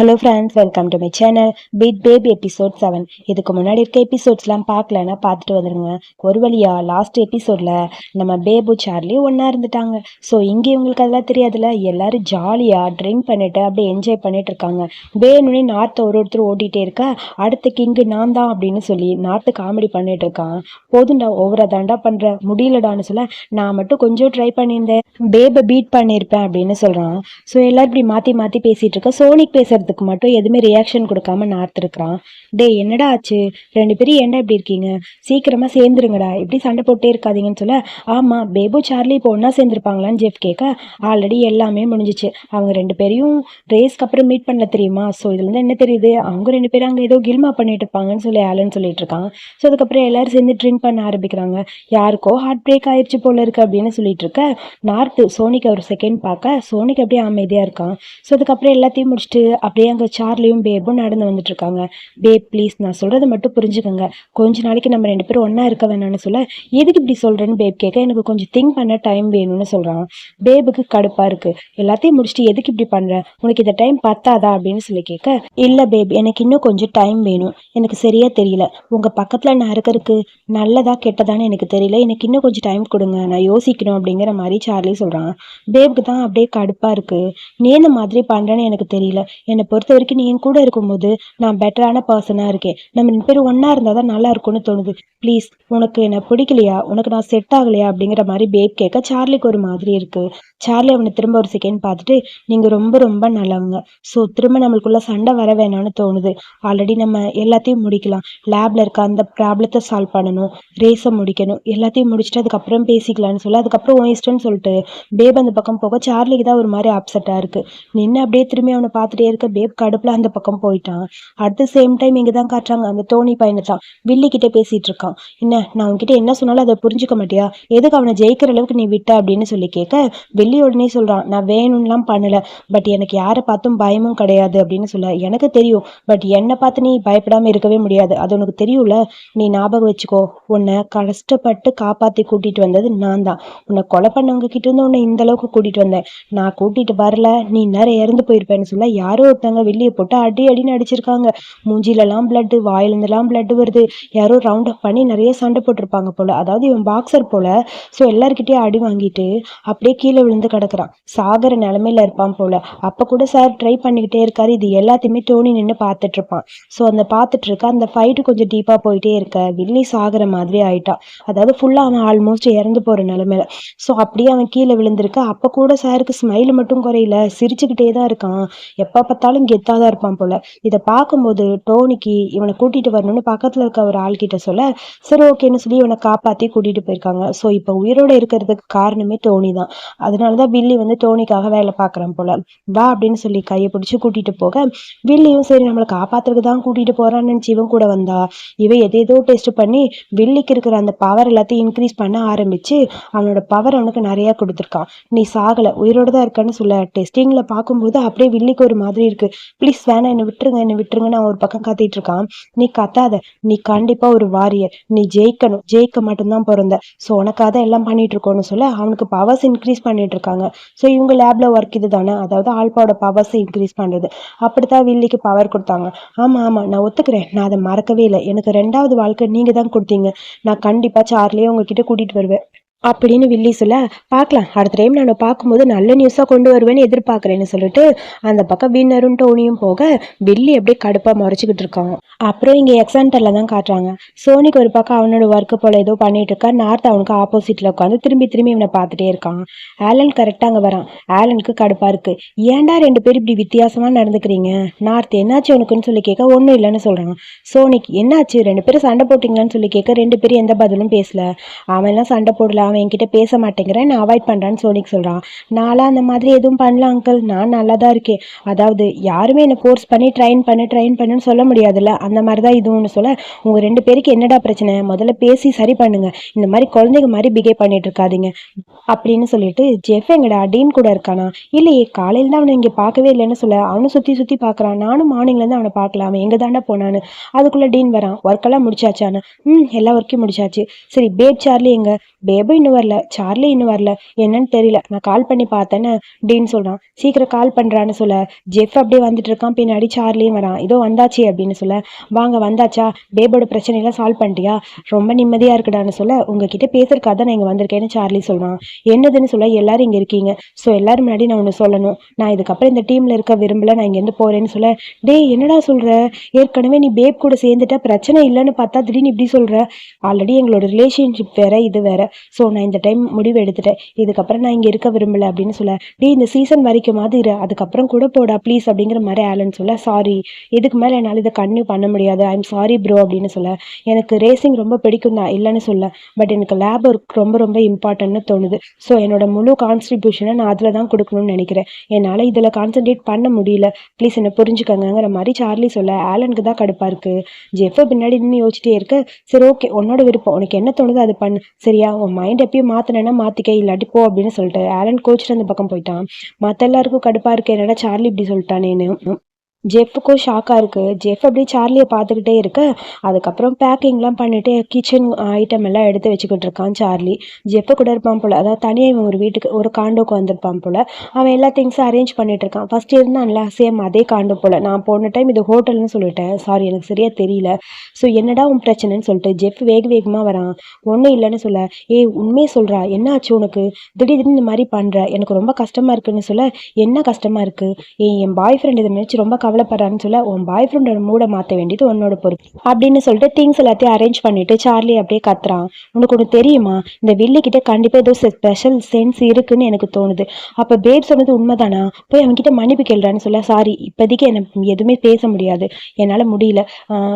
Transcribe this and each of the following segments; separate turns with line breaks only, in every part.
Hello friends welcome to my channel bit baby episode seven இதுக்கு முன்னாடி இருக்க எபிசோட்ஸ்லாம் பார்க்கலன்னா பார்த்துட்டு வந்துடுங்க ஒரு வழியா லாஸ்ட் எபிசோடில் நம்ம பேபு சார்லி ஒன்றா இருந்துட்டாங்க. ஸோ இங்கே இவங்களுக்கு அதெல்லாம் தெரியாதுல்ல? எல்லாரும் ஜாலியாக ட்ரிங்க் பண்ணிட்டு அப்படியே என்ஜாய் பண்ணிட்டு இருக்காங்க. வேணும்னே நார்த்தை ஒரு ஒருத்தர் ஓட்டிகிட்டே இருக்கா? அடுத்த கிங்கு நான் தான் அப்படின்னு சொல்லி நார்த்து காமெடி பண்ணிட்டு இருக்கான். போதும்டா ஒவ்வொரு தாண்டா பண்ணுற முடியலடான்னு சொல்ல நான் மட்டும் கொஞ்சம் ட்ரை பண்ணியிருந்தேன். பேபை பீட் பண்ணியிருப்பேன் அப்படின்னு சொல்கிறான் ஸோ எல்லாரும் இப்படி மாற்றி மாற்றி பேசிகிட்டு இருக்கா சோனிக் பேசுறதுக்கு மட்டும் எதுவுமே ரியாக்ஷன் கொடுக்காம நார்த்துருக்குறான். டே டேய் என்னடா ஆச்சு? ரெண்டு பேரும் ஏன்டா இப்படி இருக்கீங்க? சீக்கிரமாக சேர்ந்துருங்கடா. இப்படி சண்டை போட்டே இருக்காதீங்கன்னு சொல்ல ஆமாம் பேபு சார்லி இப்போ ஒன்றா சேர்ந்துருப்பாங்களான்னு ஜெஃப் கேட்க ஆல்ரெடி எல்லாமே முடிஞ்சிச்சு. அவங்க ரெண்டு பேரையும் ரேஸ்க்கு அப்புறம் மீட் பண்ண தெரியுமா? ஸோ இதுலேருந்து என்ன தெரியுது? அவங்க ரெண்டு பேரும் அங்கே ஏதோ கில்மா பண்ணிட்டு இருப்பாங்கன்னு சொல்லி ஆலன்னு சொல்லிட்டு இருக்கான். ஸோ அதுக்கப்புறம் எல்லாரும் சேர்ந்து ட்ரிங்க் பண்ண ஆரம்பிக்கிறாங்க. யாருக்கோ ஹார்ட் பிரேக் ஆயிடுச்சு போல இருக்கு அப்படின்னு சொல்லிட்டு இருக்க நார்த்து சோனிக்கு ஒரு செகண்ட் பார்க்க சோனிக்கு அப்படியே அமைதியாக இருக்கான். ஸோ அதுக்கப்புறம் எல்லாத்தையும் முடிச்சுட்டு அப்படியே அங்கே சார்லியும் பேபும் நடந்து வந்துட்டு இருக்காங்க பேப் ப்ளீஸ் நான் சொல்கிறத மட்டும் புரிஞ்சுக்கோங்க. கொஞ்ச நாளைக்கு நம்ம ரெண்டு பேரும் ஒன்றா இருக்க வேணாம்னு சொல்ல எதுக்கு இப்படி சொல்கிறேன்னு பேப் கேட்க எனக்கு கொஞ்சம் திங்க் பண்ண டைம் வேணும்னு சொல்கிறான் பேபுக்கு கடுப்பாக இருக்குது எல்லாத்தையும் முடிச்சுட்டு எதுக்கு இப்படி பண்ணுற உனக்கு இந்த டைம் பத்தாதா? அப்படின்னு சொல்லி கேட்க இல்லை பேப் எனக்கு இன்னும் கொஞ்சம் டைம் வேணும். எனக்கு சரியாக தெரியல. உங்கள் பக்கத்தில் நான் இருக்கிறதுக்கு நல்லதா கெட்டதான்னு எனக்கு தெரியல. எனக்கு இன்னும் கொஞ்சம் டைம் கொடுங்க. நான் யோசிக்கணும். அப்படிங்கிற மாதிரி சார்லி சொல்கிறான் பேபுக்கு தான் அப்படியே கடுப்பாக இருக்குது நீ இந்த மாதிரி பண்ணுறேன்னு எனக்கு தெரியல. என்னை பொறுத்த வரைக்கும் நீ என் கூட இருக்கும்போது நான் பெட்டரான பர்சனாக இருக்கேன். நம்ம ரெண்டு பேரும் ஒன்றா இருந்தால் தான் நல்லா இருக்கும்னு தோணுது. ப்ளீஸ் உனக்கு என்னை பிடிக்கலையா? உனக்கு நான் செட் ஆகலையா? அப்படிங்கிற மாதிரி பேப் கேட்க சார்லிக்கு ஒரு மாதிரி இருக்குது சார்லி அவனை திரும்ப ஒரு செகண்ட் பார்த்துட்டு நீங்கள் ரொம்ப ரொம்ப நல்லவங்க. ஸோ திரும்ப நம்மளுக்குள்ள சண்டை வர வேணாம்னு தோணுது. ஆல்ரெடி நம்ம எல்லாத்தையும் முடிக்கலாம். லேப்ல இருக்க அந்த ப்ராப்ளத்தை சால்வ் பண்ணணும். ரேஸை முடிக்கணும். எல்லாத்தையும் முடிச்சுட்டு அதுக்கப்புறம் பேசிக்கலாம்னு சொல்லி. அதுக்கப்புறம் உன் இஷ்டம்னு சொல்லிட்டு பேப் அந்த பக்கம் போக சார்லிக்கு தான் ஒரு மாதிரி அப்செட்டாக இருக்குது நின்று அப்படியே திரும்பி அவனை பார்த்துட்டே இருக்க அப்படியே கடுப்புல அந்த பக்கம் போயிட்டான். அடுத்த சேம் டைம் இங்கே தான் காட்டுறாங்க. அந்த தோனி பையனை தான் வில்லி கிட்ட பேசிட்டு இருக்கான் என்ன நான் உன்கிட்ட என்ன சொன்னாலும் அதை புரிஞ்சுக்க மாட்டியா? எதுக்கு அவனை ஜெயிக்கிற அளவுக்கு நீ விட்ட அப்படின்னு சொல்லி கேட்க வில்லி உடனே சொல்றான் நான் வேணும்லாம் பண்ணல. பட் எனக்கு யாரை பார்த்தும் பயமும் கிடையாது அப்படின்னு சொல்ல எனக்கு தெரியும். பட் என்னை பார்த்து நீ பயப்படாம இருக்கவே முடியாது. அது உனக்கு தெரியும்ல? நீ ஞாபகம் வச்சுக்கோ. உன்னை கஷ்டப்பட்டு காப்பாத்தி கூட்டிட்டு வந்தது நான் தான். உன்னை கொலை பண்ணவங்க கிட்ட இருந்து உன்னை இந்த அளவுக்கு கூட்டிட்டு வந்தேன். நான் கூட்டிட்டு வரல. நீ நேரம் இறந்து போயிருப்பேன்னு சொல்ல யாரோ ஒருத்தவங்க வெளியே போட்டு அடி அடின்னு அடிச்சிருக்காங்க. மூஞ்சிலலாம் பிளட்டு வாயிலிருந்துலாம் பிளட் வருது. யாரோ ரவுண்ட் அப் பண்ணி நிறைய சண்டை போட்டிருப்பாங்க போல. அதாவது இவன் பாக்ஸர் போல. ஸோ எல்லார்கிட்டயும் அடி வாங்கிட்டு அப்படியே கீழே விழுந்து கிடக்குறான். சாகர நிலமையில இருப்பான் போல. அப்ப கூட சார் ட்ரை பண்ணிக்கிட்டே இருக்காரு. இது எல்லாத்தையுமே டோனி நின்று பார்த்துட்டு இருப்பான் ஸோ அந்த பார்த்துட்டு இருக்க அந்த ஃபைட்டு கொஞ்சம் டீப்பா போயிட்டே இருக்க. வில்லி சாகுற மாதிரி ஆயிட்டான் அதாவது ஃபுல்லா அவன் ஆல்மோஸ்ட் இறந்து போற நிலமையில. ஸோ அப்படியே அவன் கீழே விழுந்திருக்க. அப்ப கூட சாருக்கு ஸ்மைல் மட்டும் குறையில. சிரிச்சுக்கிட்டே தான் இருக்கான். எப்ப பார்த்தாலும் கெத்தா தான் இருப்பான் போல. இதை பார்க்கும்போது டோனிக்கு இவனை கூட்டிட்டு வரணும்னு பக்கத்துல இருக்க ஒரு ஆள் கிட்ட சொல்ல சரி ஓகேன்னு சொல்லி இவனை காப்பாத்தி கூட்டிட்டு போயிருக்காங்க. ஸோ இப்போ உயிரோட இருக்கிறதுக்கு காரணமே டோனி தான். அதனாலதான் வில்லி வந்து டோனிக்காக வேலை பார்க்கறான் போல. வா அப்படின்னு சொல்லி கையை பிடிச்சி கூட்டிட்டு போக வில்லியும் சரி நம்மளை காப்பாத்துறதுக்கு தான் கூட்டிட்டு போறான்னு நினைச்சு இவன் கூட வந்தா. இவன் எதேதோ டெஸ்ட் பண்ணி வில்லிக்கு இருக்கிற அந்த பவர் எல்லாத்தையும் இன்க்ரீஸ் பண்ண ஆரம்பிச்சு அவனோட பவர் அவனுக்கு நிறைய கொடுத்துருக்கான். நீ சாகல உயிரோட தான் இருக்கான்னு சொல்ல டெஸ்டிங்ல பார்க்கும்போது அப்படியே வில்லிக்கு ஒரு மாதிரி இருக்கு. ப்ளீஸ் வேணா என்னை விட்டுருங்க என்னை விட்டுருங்கன்னு அவன் ஒரு பக்கம் கத்திட்டு இருக்கான். நீ கத்தாத. நீ கண்டிப்பா ஒரு வாரியர். நீ ஜெயிக்கணும். ஜெயிக்க மட்டும்தான் பிறந்த ஸோ உனக்காக தான் எல்லாம் பண்ணிட்டு இருக்கோம்னு சொல்ல அவனுக்கு பவர்ஸ் இன்க்ரீஸ் பண்ணிட்டு இருக்காங்க. ஸோ இவங்க லேப்ல ஒர்க் இது தானே அதாவது ஆல்பாவோட பவர்ஸ் இன்க்ரீஸ் பண்றது. அப்படித்தான் வில்லிக்கு பவர் கொடுத்தாங்க. ஆமா ஆமா. நான் ஒத்துக்கிறேன். நான் அதை மறக்கவே இல்லை. எனக்கு ரெண்டாவது வாழ்க்கை நீங்க தான் கொடுத்தீங்க. நான் கண்டிப்பா சார்லயே உங்ககிட்ட கூட்டிட்டு வருவேன். அப்படின்னு வில்லி சொல்ல பார்க்கலாம் அடுத்த டைம் நான் பார்க்கும்போது நல்ல நியூஸாக கொண்டு வருவேன்னு எதிர்பார்க்குறேன்னு சொல்லிட்டு அந்த பக்கம் வின்னரும் டோனியும் போக வில்லி அப்படியே கடுப்பாக முறைச்சிக்கிட்டு இருக்கான். அப்புறம் இங்கே எக்ஸாண்டரில் தான் காட்டுறாங்க. சோனிக்கு ஒரு பக்கம் அவனோட ஒர்க்கு போல் ஏதோ பண்ணிட்டு இருக்கா நார்த் அவனுக்கு ஆப்போசிட்டில் உட்காந்து திரும்பி திரும்பி இவனை பார்த்துட்டே இருக்கான். ஆலன் கரெக்டாக அங்கே வரான். ஆலனுக்கு கடுப்பாக இருக்கு. ஏன்டா ரெண்டு பேரும் இப்படி வித்தியாசமாக நடந்துக்கிறீங்க? நார்த் என்னாச்சு உனக்குன்னு சொல்லி கேட்க ஒன்றும் இல்லைன்னு சொல்கிறான் சோனிக்கு என்னாச்சு? ரெண்டு பேரும் சண்டை போட்டிங்களான்னு சொல்லி கேட்க ரெண்டு பேரும் எந்த பதிலும் பேசல. அவன்லாம் சண்டை போடல. அவன் என்கிட்ட பேச மாட்டேங்கிறேன் நான் அவாய்ட் பண்ணுறான்னு சோனிக் சொல்கிறான் நான்லாம் அந்த மாதிரி எதுவும் பண்ணல அங்கிள் நான் நல்லா தான் இருக்கேன். அதாவது யாருமே என்னை ஃபோர்ஸ் பண்ணி ட்ரைன் பண்ணு ட்ரைன் பண்ணுன்னு சொல்ல முடியாதுல்ல. அந்த மாதிரி தான் இதுவும்னு சொல்ல. உங்கள் ரெண்டு பேருக்கு என்னடா பிரச்சனை? முதல்ல பேசி சரி பண்ணுங்க. இந்த மாதிரி குழந்தைங்க மாதிரி பிஹேவ் பண்ணிட்டு இருக்காதீங்க. அப்படின்னு சொல்லிட்டு ஜெஃப் எங்கடா டீன் கூட இருக்கானா? இல்லையே காலையில் தான் அவனை இங்கே பார்க்கவே இல்லைன்னு சொல்ல. அவனும் சுற்றி சுற்றி பார்க்குறான். நானும் மார்னிங்லேருந்து அவனை பார்க்கலாம் அவன் எங்கே தாண்டா போனான்னு. அதுக்குள்ளே டீன் வரான். ஒர்க்கெல்லாம் முடிச்சாச்சான்னு ம் எல்லா ஒர்க்கையும் முடிச்சாச்சு. சரி பேப் சார்லி எங்க? பேபும் இன்னும் வரல சார்லி இன்னும் வரல. என்னன்னு தெரியல. நான் கால் பண்ணி பார்த்தேன்னு டீன் சொல்கிறான் சீக்கிரம் கால் பண்ணுறான்னு சொல்ல. ஜெஃப் அப்படியே வந்துட்டு இருக்கான் பின்னாடி சார்லியும் வரான். இதோ வந்தாச்சு அப்படின்னு சொல்ல. வாங்க வந்தாச்சா? பேபோட பிரச்சனையெல்லாம் சால்வ் பண்ணிட்டியா? ரொம்ப நிம்மதியாக இருக்குடான்னு சொல்ல. உங்ககிட்ட பேசுறக்காக தான் நான் இங்கே வந்திருக்கேன்னு சார்லி சொல்கிறான் என்னதுன்னு சொல்ல எல்லாரும் இங்கே இருக்கீங்க. ஸோ எல்லாரும் முன்னாடி நான் ஒன்று சொல்லணும். நான் இதுக்கப்புறம் இந்த டீமில் இருக்க விரும்பல. நான் இங்கேருந்து போகிறேன்னு சொல்ல. டேய் என்னடா சொல்கிற ஏற்கனவே நீ பேப் கூட சேர்ந்துட்ட பிரச்சனை இல்லைன்னு பார்த்தா திடீர்னு இப்படி சொல்கிற ஆல்ரெடி எங்களோட ரிலேஷன்ஷிப் வேற இது வேற. ஸோ நான் இந்த டைம் முடிவு எடுத்துட்டேன். இதுக்கப்புறம் நான் இங்கே இருக்க விரும்பல அப்படின்னு சொல்ல டேய் இந்த சீசன் வரைக்கும் மாதிரி அதுக்கப்புறம் கூட போடா ப்ளீஸ் அப்படிங்கிற மாதிரி ஆலன் சொல்ல சாரி இதுக்கு மேலே என்னால் இதை கன்டினியூ பண்ண முடியாது. ஐம் சாரி ப்ரோ அப்படின்னு சொல்ல. எனக்கு ரேசிங் ரொம்ப பிடிக்கும் தான் இல்லைன்னு சொல்ல. பட் எனக்கு லேப் ஒர்க் ரொம்ப ரொம்ப இம்பார்ட்டன்ட்னு தோணுது. ஸோ என்னோட முழு கான்ஸ்டிபியூஷனை நான் அதில் தான் கொடுக்கணும்னு நினைக்கிறேன். என்னால் இதில் கான்சென்ட்ரேட் பண்ண முடியல. ப்ளீஸ் என்னை புரிஞ்சுக்கங்கிற மாதிரி சார்லி சொல்ல ஆலனுக்கு தான் கடுப்பாக இருக்குது ஜெஃபை பின்னாடி நின்று யோசிச்சிட்டே இருக்க சரி ஓகே உன்னோட விருப்பம். உனக்கு என்ன தோணுதோ அது பண்ணு. சரியா? உன் மைண்ட் எப்பயும் மாற்றினா மாற்றிக்க இல்லாட்டி போ அப்படின்னு சொல்லிட்டு. ஆலன் கோச்சிட்டு அந்த பக்கம் போயிட்டான். மற்ற எல்லாருக்கும் கடுப்பாக இருக்கு. என்னடா சார்லி இப்படி சொல்லிட்டானேன்னு. ஜெஃப்புக்கும் ஷாக்காக இருக்குது ஜெஃப் அப்படியே சார்லியை பார்த்துக்கிட்டே இருக்க. அதுக்கப்புறம் பேக்கிங்லாம் பண்ணிட்டு கிச்சன் ஐட்டம் எல்லாம் எடுத்து வச்சுக்கிட்டு இருக்கான் சார்லி. ஜெஃப் கூட இருப்பான் போல். அதாவது தனியாக இவன் ஒரு வீட்டுக்கு ஒரு காண்டோக்கு வந்திருப்பான் போல். அவன் எல்லா திங்ஸும் அரேஞ்ச் பண்ணிட்டு இருக்கான். ஃபர்ஸ்ட் இருந்தான்ல சேம் அதே காண்டோ போல். நான் போன டைம் இது ஹோட்டல்னு சொல்லிட்டேன். சாரி எனக்கு சரியாக தெரியல. ஸோ என்னடா உன் பிரச்சனைன்னு சொல்லிட்டு ஜெஃப் வேக வேகமாக வரான். ஒன்றும் இல்லைன்னு சொல்ல. ஏய் உண்மையே சொல்கிறா என்ன ஆச்சு உனக்கு? திடீர்னு இந்த மாதிரி பண்ணுற எனக்கு ரொம்ப கஷ்டமாக இருக்குன்னு சொல்ல. என்ன கஷ்டமாக இருக்குது ஏய் என் பாய் ஃப்ரெண்ட் இதை நினச்சி ரொம்ப கவலைப்படுறான்னு சொல்ல உன் பாய் ஃப்ரெண்டோட மூடை மாற்ற வேண்டியது உன்னோட பொறுப்பு அப்படின்னு சொல்லிட்டு திங்ஸ் எல்லாத்தையும் அரேஞ்ச் பண்ணிட்டு சார்லி அப்படியே கத்துறான். உனக்கு ஒன்று தெரியுமா? இந்த வில்லி கிட்ட கண்டிப்பாக ஏதோ ஸ்பெஷல் சென்ஸ் இருக்குன்னு எனக்கு தோணுது. அப்போ பேப் சொன்னது உண்மைதானா? போய் அவன்கிட்ட மன்னிப்பு கேள்றான்னு சொல்ல சாரி இப்போதைக்கு எனக்கு எதுவுமே பேச முடியாது. என்னால் முடியல.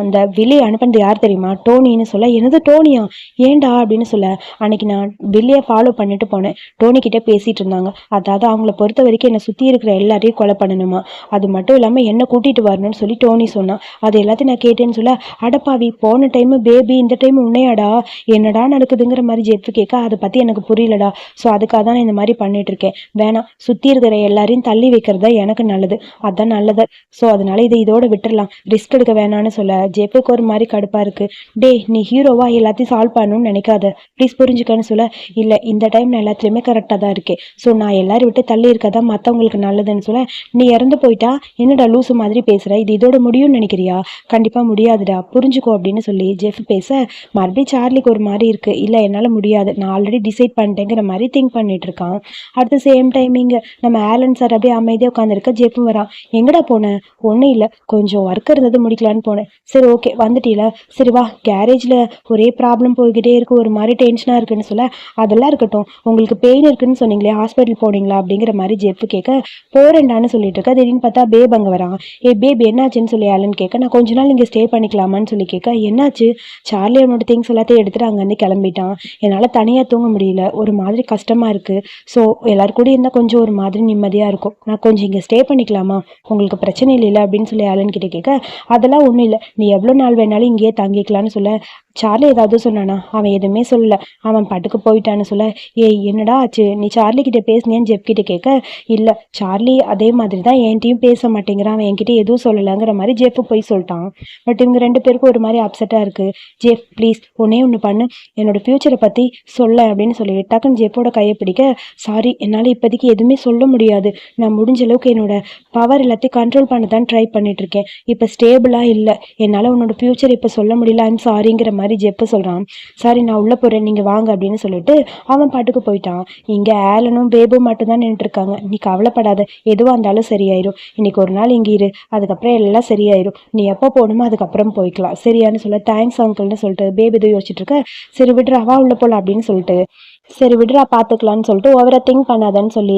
இந்த அந்த வில்லியை அனுப்பினது யார் தெரியுமா? டோனின்னு சொல்ல எனது டோனியா? ஏன்டா? அப்படின்னு சொல்ல அன்னைக்கு நான் வில்லியை ஃபாலோ பண்ணிட்டு போனேன். டோனி கிட்ட பேசிட்டு இருந்தாங்க. அதாவது அவங்கள பொறுத்த வரைக்கும் என்னை சுற்றி இருக்கிற எல்லாரையும் கொலை பண்ணணுமா? அது மட்டும் இல்லாமல் என்ன கூட்டிட்டு வரணும்னு சொல்லி டோனி சொன்னான். அது எல்லாத்தையும் நான் கேட்டேன்னு சொல்ல அடப்பாவி போன டைம் பேபி இந்த டைம் உன்னையாடா? என்னடா நடக்குதுங்கிற மாதிரி ஜெஃப் கேட்க அதை பற்றி எனக்கு புரியலடா. ஸோ அதுக்காக தான் நான் இந்த மாதிரி பண்ணிட்டு இருக்கேன். வேணாம் சுற்றி இருக்கிற எல்லாரையும் தள்ளி வைக்கிறது எனக்கு நல்லது. அதான் நல்லது. ஸோ அதனால இதை இதோட விட்டுடலாம் ரிஸ்க் எடுக்க வேணாம்னு சொல்ல. ஜெஃபுக்கு ஒரு மாதிரி கடுப்பாக இருக்கு. டேய் நீ ஹீரோவா எல்லாத்தையும் சால்வ் பண்ணணும்னு நினைக்காத. ப்ளீஸ் புரிஞ்சுக்கன்னு சொல்ல இல்லை இந்த டைம் நான் எல்லாத்துலேயுமே கரெக்டாக தான் இருக்கேன். ஸோ நான் எல்லாரும் விட்டு தள்ளி இருக்கதான் மற்றவங்களுக்கு நல்லதுன்னு சொல்ல நீ இறந்து போயிட்டா என்னடா லூசு மாதிரி பேசுகிற இது இதோட முடியும்னு நினைக்கிறியா? கண்டிப்பாக முடியாதுடா. புரிஞ்சுக்கோ அப்படின்னு சொல்லி ஜெஃப் பேச மறுபடியும் சார்லிக்கு ஒரு மாதிரி இருக்கு. இல்லை என்னால் முடியாது. நான் ஆல்ரெடி டிசைட் பண்ணிட்டேங்கிற மாதிரி திங்க் பண்ணிட்டு இருக்கான். அடுத்த சேம் டைமிங் நம்ம ஆலன் சார் அப்படியே அமைதியாக உட்காந்துருக்க ஜெஃப்பும் வரான். எங்கடா போனேன் ஒன்றும் இல்லை. கொஞ்சம் ஒர்க் இருந்தது முடிக்கலான்னு போனேன். சரி ஓகே வந்துட்டீல. சரி வா. கேரேஜில் ஒரே ப்ராப்ளம் போய்கிட்டே இருக்கு. ஒரு மாதிரி டென்ஷனாக இருக்குன்னு சொல்ல அதெல்லாம் இருக்கட்டும். உங்களுக்கு பெயின் இருக்குன்னு சொன்னீங்களே ஹாஸ்பிட்டல் போனீங்களா அப்படிங்கிற மாதிரி ஜெஃப் கேட்க போறேன்டான்னு சொல்லிட்டு இருக்கா. திடீர்னு பார்த்தா பேப் அங்கே வரான். ஏ பேபி என்னாச்சுன்னு சொல்லி ஆலன் கேட்க நான் கொஞ்ச நாள் இங்கே ஸ்டே பண்ணிக்கலாமான்னு சொல்லி கேட்க என்னாச்சு? சார்லி அவனோட திங்ஸ் எல்லாத்தையும் எடுத்துட்டு அங்கேருந்து கிளம்பிட்டான். என்னால் தனியாக தூங்க முடியல. ஒரு மாதிரி கஷ்டமாக இருக்குது ஸோ எல்லாரும் கூட இருந்தால் கொஞ்சம் ஒரு மாதிரி நிம்மதியாக இருக்கும். நான் கொஞ்சம் இங்கே ஸ்டே பண்ணிக்கலாமா? உங்களுக்கு பிரச்சனை இல்லை அப்படின்னு சொல்லி ஆலன் கிட்ட கேட்க அதெல்லாம் ஒன்றும் இல்லை. நீ எவ்வளோ நாள் வேணாலும் இங்கேயே தங்கிக்கலாம்னு சொல்ல சார்லி ஏதாவது சொன்னானா? அவன் எதுவுமே சொல்லல. அவன் பாட்டுக்கு போயிட்டான்னு சொல்ல. ஏய் என்னடா ஆச்சு? நீ சார்லி கிட்ட பேசுனியான்னு ஜெப் கிட்ட கேட்க இல்லை சார்லி அதே மாதிரி தான் என்கிட்டயும் பேச மாட்டேங்கிறான். அவன் என்கிட்ட எதுவும் சொல்லலைங்கிற மாதிரி ஜெஃப் போய் சொல்லிட்டான். பட் இவங்க ரெண்டு பேருக்கும் ஒரு மாதிரி அப்செட்டாக இருக்குது ஜெஃப் ப்ளீஸ் ஒன்னே ஒன்று பண்ணு. என்னோட ஃப்யூச்சரை பற்றி சொல்ல அப்படின்னு சொல்லி டக்குன்னு ஜெஃப்போட கையை பிடிக்க சாரி என்னால் இப்போதைக்கு எதுவுமே சொல்ல முடியாது. நான் முடிஞ்ச அளவுக்கு என்னோட பவர் எல்லாத்தையும் கண்ட்ரோல் பண்ண தான் ட்ரை பண்ணிட்டு இருக்கேன். இப்போ ஸ்டேபிளாக இல்லை. என்னால் உன்னோட ஃப்யூச்சர் இப்போ சொல்ல முடியல. ஐம் சாரிங்கிற மாதிரி ஜெப்பு சொல்கிறான் சாரி நான் உள்ளே போகிறேன் நீங்கள் வாங்க அப்படின்னு சொல்லிட்டு அவன் பாட்டுக்கு போயிட்டான். இங்கே ஆலனும் பேபும் மட்டும்தான் நின்றுருக்காங்க நீ கவலைப்படாத. எதுவாக இருந்தாலும் சரியாயிரும். இன்னைக்கு ஒரு நாள் இங்கே இரு. அதுக்கப்புறம் எல்லாம் சரியாயிரும். நீ எப்போ போகணுமோ அதுக்கப்புறம் போய்க்கலாம். சரியான்னு சொல்ல தேங்க்ஸ் அங்கிள்னு சொல்லிட்டு பேபி எதுவும் யோசிச்சுட்டு இருக்க. சரி விடுறா. உள்ளே உள்ள போகலாம் அப்படின்னு சொல்லிட்டு சரி விடுறா பார்த்துக்கலான்னு சொல்லிட்டு ஓவரா திங்க் பண்ணாதன்னு சொல்லி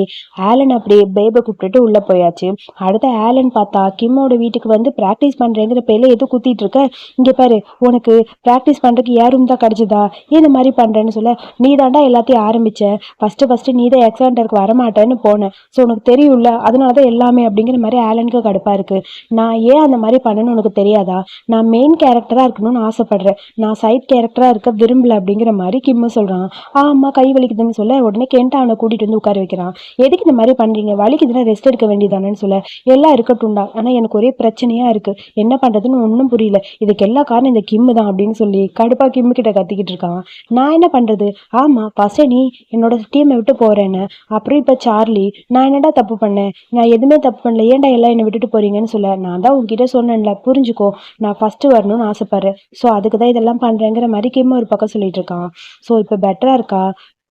ஆலன் அப்படியே பேபை கூப்பிட்டுட்டு உள்ளே போயாச்சு. அடுத்த ஆலன் பார்த்தா கிம்மோட வீட்டுக்கு வந்து ப்ராக்டிஸ் பண்ணுறேங்கிற பேரில் எதுவும் குத்திட்டு இருக்க. இங்கே பாரு உனக்கு ப்ராக்டிஸ் பண்ணுறதுக்கு ஏன் ரூம் தான் கிடச்சிதா? இந்த மாதிரி பண்ணுறேன்னு சொல்ல. நீ தாண்டா எல்லாத்தையும் ஆரம்பிச்ச. ஃபஸ்ட்டு ஃபஸ்ட்டு நீ தான் எக்ஸாண்டருக்கு வரமாட்டேன்னு போனேன் ஸோ உனக்கு தெரியும்ல அதனால தான் எல்லாமே அப்படிங்கிற மாதிரி ஆலனுக்கு கடுப்பாக இருக்குது நான் ஏன் அந்த மாதிரி பண்ணணும்னு உனக்கு தெரியாதா? நான் மெயின் கேரக்டராக இருக்கணும்னு ஆசைப்படுறேன். நான் சைட் கேரக்டராக இருக்க விரும்பல அப்படிங்கிற மாதிரி கிம்மு சொல்கிறான் ஆமாம் கை வலிக்குதுன்னு சொல்ல உடனே கெண்டா அவனை கூட்டிட்டு வந்து உட்கார வைக்கிறான். எதுக்கு இந்த மாதிரி பண்றீங்க? வலிக்குதுன்னா ரெஸ்ட் எடுக்க வேண்டியதானேன்னு சொல்ல. எல்லாம் இருக்கட்டும்டா ஆனா எனக்கு ஒரே பிரச்சனையா இருக்கு. என்ன பண்றதுன்னு ஒன்றும் புரியல. இதுக்கு எல்லா காரணம் இந்த கிம்மு தான் அப்படின்னு சொல்லி கடுப்பா கிம்மு கிட்ட கத்திக்கிட்டு இருக்கான். நான் என்ன பண்றது? ஆமா பசனி நீ என்னோட டீமை விட்டு போறேன்னு. அப்புறம் இப்ப சார்லி நான் என்னடா தப்பு பண்ணேன்? நான் எதுவுமே தப்பு பண்ணல. ஏன்டா எல்லாம் என்னை விட்டுட்டு போறீங்கன்னு சொல்ல. நான் தான் உங்ககிட்ட சொன்னேன்ல. புரிஞ்சுக்கோ. நான் ஃபர்ஸ்ட் வரணும்னு ஆசைப்படுறேன். ஸோ அதுக்கு தான் இதெல்லாம் பண்றேங்கிற மாதிரி கிம் ஒரு பக்கம் சொல்லிட்டு இருக்கான். ஸோ இப்போ பெட்டரா இருக்கா?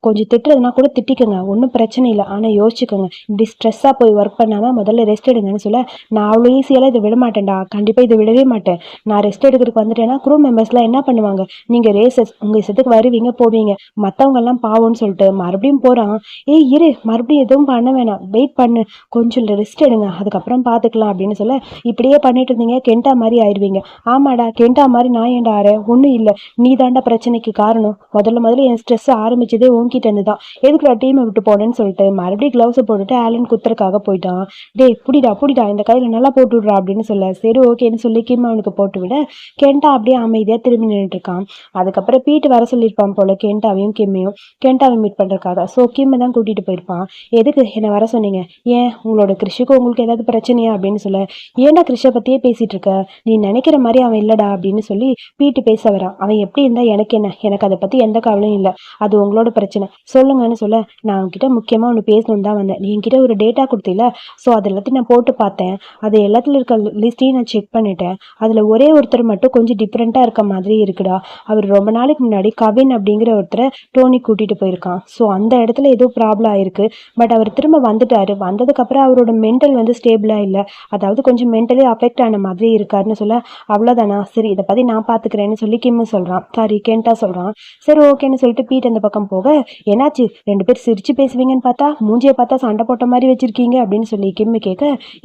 கொஞ்சம் திட்டுறதுனா கூட திட்டிக்கோங்க. ஒன்றும் பிரச்சனை இல்லை. ஆனால் யோசிச்சுக்கோங்க. இப்படி ஸ்ட்ரெஸ்ஸாக போய் ஒர்க் பண்ணாமல் முதல்ல ரெஸ்ட் எடுங்கன்னு சொல்ல நான் அவ்வளோ ஈஸியெல்லாம் இதை விட மாட்டேன்டா. கண்டிப்பாக இதை விடவே மாட்டேன். நான் ரெஸ்ட் எடுக்கிறதுக்கு வந்துட்டேன்னா குரூப் மெம்பர்ஸ்லாம் என்ன பண்ணுவாங்க? நீங்கள் ரேசஸ் உங்கள் இஷ்டத்துக்கு வருவீங்க போவீங்க. மற்றவங்கெல்லாம் பாவோன்னு சொல்லிட்டு மறுபடியும் போகிறான் ஏய் இரு. மறுபடியும் எதுவும் பண்ண வேணாம். வெயிட் பண்ணு. கொஞ்சம் ரெஸ்ட் எடுங்க. அதுக்கப்புறம் பார்த்துக்கலாம் அப்படின்னு சொல்ல இப்படியே பண்ணிட்டு இருந்தீங்க. கெண்டா மாதிரி ஆயிடுவீங்க ஆமாடா. கெண்டா மாதிரி நான் ஏன்டா ஆறேன்? ஒன்றும் இல்லை. நீ தாண்டா பிரச்சனைக்கு காரணம். முதல்ல முதல்ல என் ஸ்ட்ரெஸ் ஆரம்பிச்சதே உன்கிட்ட இருந்து தான். நான் டீமை விட்டு போனேன்னு சொல்லிட்டு மறுபடியும் க்ளவுஸை போட்டுட்டு ஆலன் குத்துறக்காக போயிட்டான். டேய் புடிடா புடிடா இந்த கையில் நல்லா போட்டு விட்றா அப்படின்னு சொல்ல. சரி ஓகேன்னு சொல்லி கிம் அவனுக்கு போட்டு விட கெண்டா அப்படியே அமைதியாக திரும்பி நின்றுட்டு இருக்கான். அதுக்கப்புறம் பீட்டு வர சொல்லியிருப்பான் போல கெண்டாவையும் கிம்மையும். கெண்டாவை மீட் பண்ணுறக்காக ஸோ கிம்மை தான் கூட்டிகிட்டு போயிருப்பான். எதுக்கு என்னை வர சொன்னீங்க? ஏன் உங்களோட கிருஷிக்கு உங்களுக்கு ஏதாவது பிரச்சனையா அப்படின்னு சொல்ல. ஏன்டா கிருஷை பற்றியே பேசிகிட்டு இருக்க? நீ நினைக்கிற மாதிரி அவன் இல்லைடா அப்படின்னு சொல்லி பீட்டு பேச வரான். அவன் எப்படி இருந்தா எனக்கு என்ன? எனக்கு அதை பற்றி எந்த கவலையும் இல்லை. அது உங்களோட பிரச்சனை. சொல்லுங்கன்னு சொல்ல நான் அவன்கிட்ட முக்கியமாக ஒன்று பேசணுன்னு தான் வந்தேன். நீ என்கிட்ட ஒரு டேட்டா கொடுத்தில ஸோ அது எல்லாத்தையும் நான் போட்டு பார்த்தேன். அது எல்லாத்துல இருக்க லிஸ்ட்டையும் நான் செக் பண்ணிட்டேன். அதில் ஒரே ஒருத்தர் மட்டும் கொஞ்சம் டிஃப்ரெண்ட்டாக இருக்க மாதிரி இருக்குடா. அவர் ரொம்ப நாளைக்கு முன்னாடி கவின் அப்படிங்கிற ஒருத்தரை டோனி கூட்டிகிட்டு போயிருக்கான். ஸோ அந்த இடத்துல ஏதோ ப்ராப்ளம் ஆயிருக்கு. பட் அவர் திரும்ப வந்துட்டார். வந்ததுக்கப்புறம் அவரோட மென்டல் வந்து ஸ்டேபிளாக இல்லை. அதாவது கொஞ்சம் மென்டலி அஃபெக்ட் ஆன மாதிரி இருக்காருன்னு சொல்ல அவ்வளோதானா சரி இதை பற்றி நான் பார்த்துக்கிறேன்னு சொல்லி கிம்மு சொல்கிறான் சாரி கேண்டா சொல்கிறான் சரி ஓகேன்னு சொல்லிட்டு பீட் அந்த பக்கம் போக என்னாச்சு? ரெண்டு பேர் சிரிச்சு பேசுவீங்கன்னு பார்த்தா மூஞ்சியை பார்த்தா சண்டை போட்ட மாதிரி வச்சிருக்கீங்க அப்படின்னு சொல்லி கிம்மு கேட்க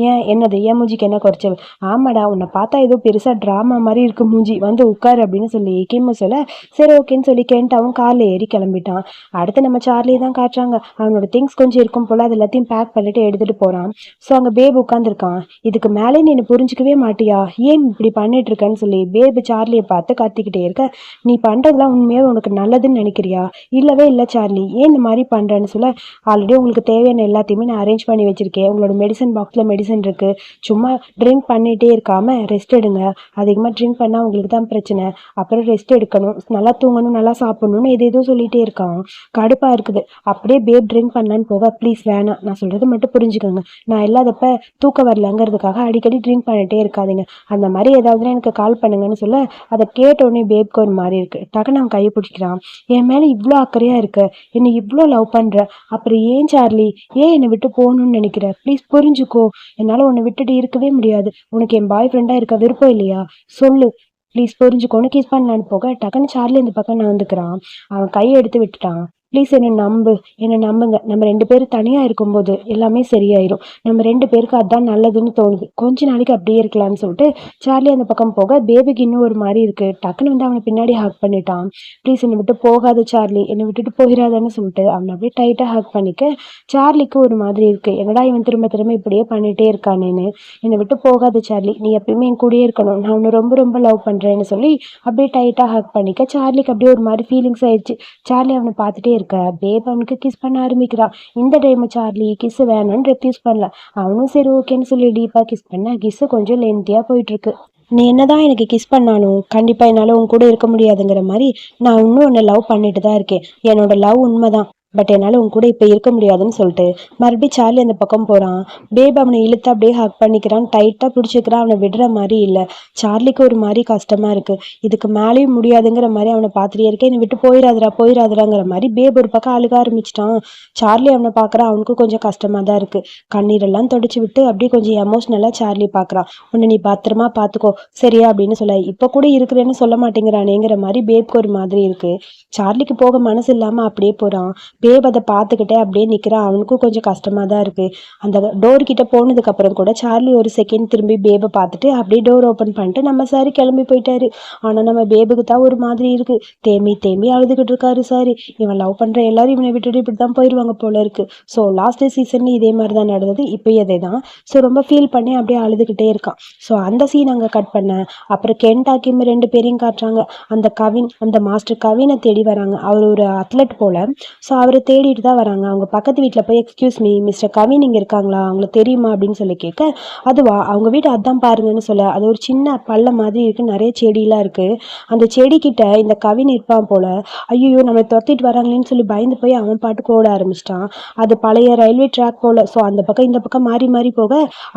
ஏன் என்னது? ஏன் மூஞ்சிக்கு என்ன குறைச்சல்? ஆமாடா உன்னை பார்த்தா ஏதோ பெருசாக ட்ராமா மாதிரி இருக்கு மூஞ்சி. வந்து உட்காரு அப்படின்னு சொல்லி கிம்மு சொல்ல சரி ஓகேன்னு சொல்லி கேண்டாவும் காரில் ஏறி கிளம்பிட்டான். அடுத்து நம்ம சார்லி தான் காட்டுறாங்க. அவனோட திங்ஸ் கொஞ்சம் இருக்கும் போல அது எல்லாத்தையும் பேக் பண்ணிட்டு எடுத்துட்டு போறான். ஸோ அங்கே பேப் உட்காந்துருக்கான் இதுக்கு மேலே நீ புரிஞ்சிக்கவே புரிஞ்சுக்கவே மாட்டியா? ஏன் இப்படி பண்ணிட்டு இருக்கேன்னு சொல்லி பேபு சார்லியை பார்த்து கத்திக்கிட்டே இருக்க நீ பண்றதுலாம் உண்மையாக உனக்கு நல்லதுன்னு நினைக்கிறியா? இல்லவே இல்லை சார்லி ஏன் இந்த மாதிரி பண்ணுறேன்னு சொல்ல ஆல்ரெடி உங்களுக்கு தேவையான எல்லாத்தையுமே நான் அரேஞ்ச் பண்ணி வச்சுருக்கேன். உங்களோட மெடிசன் பாக்ஸில் மெடிசன் இருக்குது சும்மா ட்ரிங்க் பண்ணிகிட்டே இருக்காமல் ரெஸ்ட் எடுங்க. அதிகமாக ட்ரிங்க் பண்ணால் உங்களுக்கு தான் பிரச்சனை. அப்புறம் ரெஸ்ட் எடுக்கணும். நல்லா தூங்கணும் நல்லா சாப்பிடணும்னு எது எதுவும் சொல்லிகிட்டே இருக்கான். கடுப்பாக இருக்குது. அப்படியே பேப் ட்ரிங்க் பண்ணலான்னு போக ப்ளீஸ் வேணாம். நான் சொல்கிறது மட்டும் புரிஞ்சுக்கோங்க. நான் இல்லாதப்ப தூக்கம் வரலங்கிறதுக்காக அடிக்கடி ட்ரிங்க் பண்ணிகிட்டே இருக்காதிங்க. அந்த மாதிரி ஏதாவதுனா எனக்கு கால் பண்ணுங்கன்னு சொல்ல அதை கேட்டோடனே பேப்க்கு ஒரு மாதிரி இருக்கு. டக்குன்னு அவன் கையை பிடிக்கிறான். என் மேலே இவ்வளோ அக்கறையாக இருக்குது இருக்க என்னை இவ்வளோ லவ் பண்ணுற அப்புறம் ஏன் சார்லி? ஏன் என்னை விட்டு போகணும்னு நினைக்கிற? ப்ளீஸ் புரிஞ்சுக்கோ. என்னால் உன்னை விட்டுட்டு இருக்கவே முடியாது. உனக்கு என் பாய் ஃப்ரெண்டாக இருக்க விருப்பம் இல்லையா? சொல்லு. ப்ளீஸ் புரிஞ்சுக்கோன்னு கிஸ் பண்ணலான்னு போக டக்குன்னு சார்லி இந்த பக்கம் நான் வந்துக்கிறான் அவன் கையை எடுத்து விட்டுட்டான். ப்ளீஸ் என்னை நம்பு. என்னை நம்புங்க. நம்ம ரெண்டு பேரும் தனியாக இருக்கும்போது எல்லாமே சரியாயிரும். நம்ம ரெண்டு பேருக்கு அதான் நல்லதுன்னு தோணுது. கொஞ்ச நாளைக்கு அப்படியே இருக்கலாம்னு சொல்லிட்டு சார்லி அந்த பக்கம் போக பேபிக்கு இன்னும் ஒரு மாதிரி இருக்கு. டக்குன்னு வந்து அவனை பின்னாடி ஹக் பண்ணிட்டான். ப்ளீஸ் என்னை விட்டு போகாத சார்லி என்னை விட்டுட்டு போயிடாதன்னு சொல்லிட்டு அவனை அப்படியே டைட்டாக ஹக் பண்ணிக்க சார்லிக்கு ஒரு மாதிரி இருக்கு. என்னடா இவன் திரும்ப திரும்ப இப்படியே பண்ணிட்டே இருக்கானேன்னு. என்னை விட்டு போகாத சார்லி நீ எப்பயுமே என் கூடயே இருக்கணும். நான் உன்னை ரொம்ப ரொம்ப லவ் பண்ணுறேன்னு சொல்லி அப்படியே டைட்டாக ஹக் பண்ணிக்க சார்லிக்கு அப்படியே ஒரு மாதிரி ஃபீலிங்ஸ் ஆயிடுச்சு. சார்லி அவனை பார்த்துட்டே இருக்க. பேப் அவனுக்கு கிஸ் பண்ண ஆரம்பிக்கிறான் இந்த டைம் சார்லி கிஸ் வேணும்னு ரெஃப்யூஸ் பண்ணல. அவனும் சரி ஓகேன்னு சொல்லி டீப்பாக கிஸ் பண்ண கிஸ் கொஞ்சம் லென்த்தியாக போயிட்டு இருக்கு நீ என்னதான் எனக்கு கிஸ் பண்ணாலும் கண்டிப்பா என்னால உன் கூட இருக்க முடியாதுங்கிற மாதிரி நான் இன்னும் உன்னை லவ் பண்ணிட்டு தான் இருக்கேன். என்னோட லவ் உண்மைதான். பட் என்னால் உன் கூட இப்போ இருக்க முடியாதுன்னு சொல்லிட்டு மறுபடியும் சார்லி அந்த பக்கம் போகிறான் பேப் அவனை இழுத்து அப்படியே ஹக் பண்ணிக்கிறான். டைட்டாக பிடிச்சிக்கிறான். அவனை விடுற மாதிரி இல்லை. சார்லிக்கு ஒரு மாதிரி கஷ்டமாக இருக்குது இதுக்கு மேலேயும் முடியாதுங்கிற மாதிரி அவனை பார்த்துட்டே இருக்கேன் என்னை விட்டு போயிடாதரா போயிடாதராங்கிற மாதிரி பேப் ஒரு பக்கம் அழுக ஆரம்பிச்சிட்டான். சார்லி அவனை பார்க்குறான் அவனுக்கும் கொஞ்சம் கஷ்டமாக தான் இருக்குது கண்ணீரெல்லாம் தொடச்சி விட்டு அப்படியே கொஞ்சம் எமோஷ்னலாக சார்லி பார்க்குறான் உன்னை நீ பத்திரமா பார்த்துக்கோ. சரியா? அப்படின்னு சொல்ல இப்போ கூட இருக்கிறேன்னு சொல்ல மாட்டேங்கிறானேங்கிற மாதிரி பேப்க்கு ஒரு மாதிரி இருக்குது சார்லிக்கு போக மனசு இல்லாமல் அப்படியே போகிறான் பேப் அதை பார்த்துக்கிட்டே அப்படியே நிற்கிறான் அவனுக்கும் கொஞ்சம் கஷ்டமாக தான் இருக்குது அந்த டோர் கிட்ட போனதுக்கப்புறம் கூட சார்லி ஒரு செகண்ட் திரும்பி பேபை பார்த்துட்டு அப்படியே டோர் ஓப்பன் பண்ணிட்டு நம்ம சாரி கிளம்பி போயிட்டாரு. ஆனால் நம்ம பேபுக்கு தான் ஒரு மாதிரி இருக்கு. தேம்பி தேம்பி அழுதுகிட்டு இருக்காரு சாரி. இவன் லவ் பண்ணுற எல்லாரும் இவனை விட்டுட்டு இப்படி தான் போயிடுவாங்க போல இருக்கு. ஸோ லாஸ்ட் சீசன்லேயும் இதே மாதிரி தான் நடந்தது. இப்போ அதே தான். ஸோ ரொம்ப ஃபீல் பண்ணி அப்படியே அழுதுகிட்டே இருக்கான். ஸோ அந்த சீன் அங்கே கட் பண்ணேன் அப்புறம் கென்டாக்கியும் ரெண்டு பேரையும் காட்டுறாங்க. அந்த கவின் அந்த மாஸ்டர் கவினை தேடி வராங்க. அவர் ஒரு அத்லட் போல. ஸோ அவர் தேடிட்டு தான் வராங்க. அவங்க பக்கத்து வீட்டில் போய் எக்ஸ்கியூஸ் மீ மிஸ்டர் கவின் இங்கே இருக்காங்களா? அவங்கள தெரியுமா? அப்படின்னு சொல்லி கேட்க அதுவா? அவங்க வீடு அதான் பாருங்கன்னு சொல்ல. அது ஒரு சின்ன பள்ளம் மாதிரி இருக்குது நிறைய செடியெல்லாம் இருக்குது அந்த செடிக்கிட்ட இந்த கவின் இருப்பான் போல. ஐயோ நம்மளை துரத்திட்டு வராங்களேன்னு சொல்லி பயந்து போய் அவன் பாட்டுக்கு ஓட ஆரம்பிச்சிட்டான். அது பழைய ரயில்வே ட்ராக் போல். ஸோ அந்த பக்கம் இந்த பக்கம் மாறி மாறி போக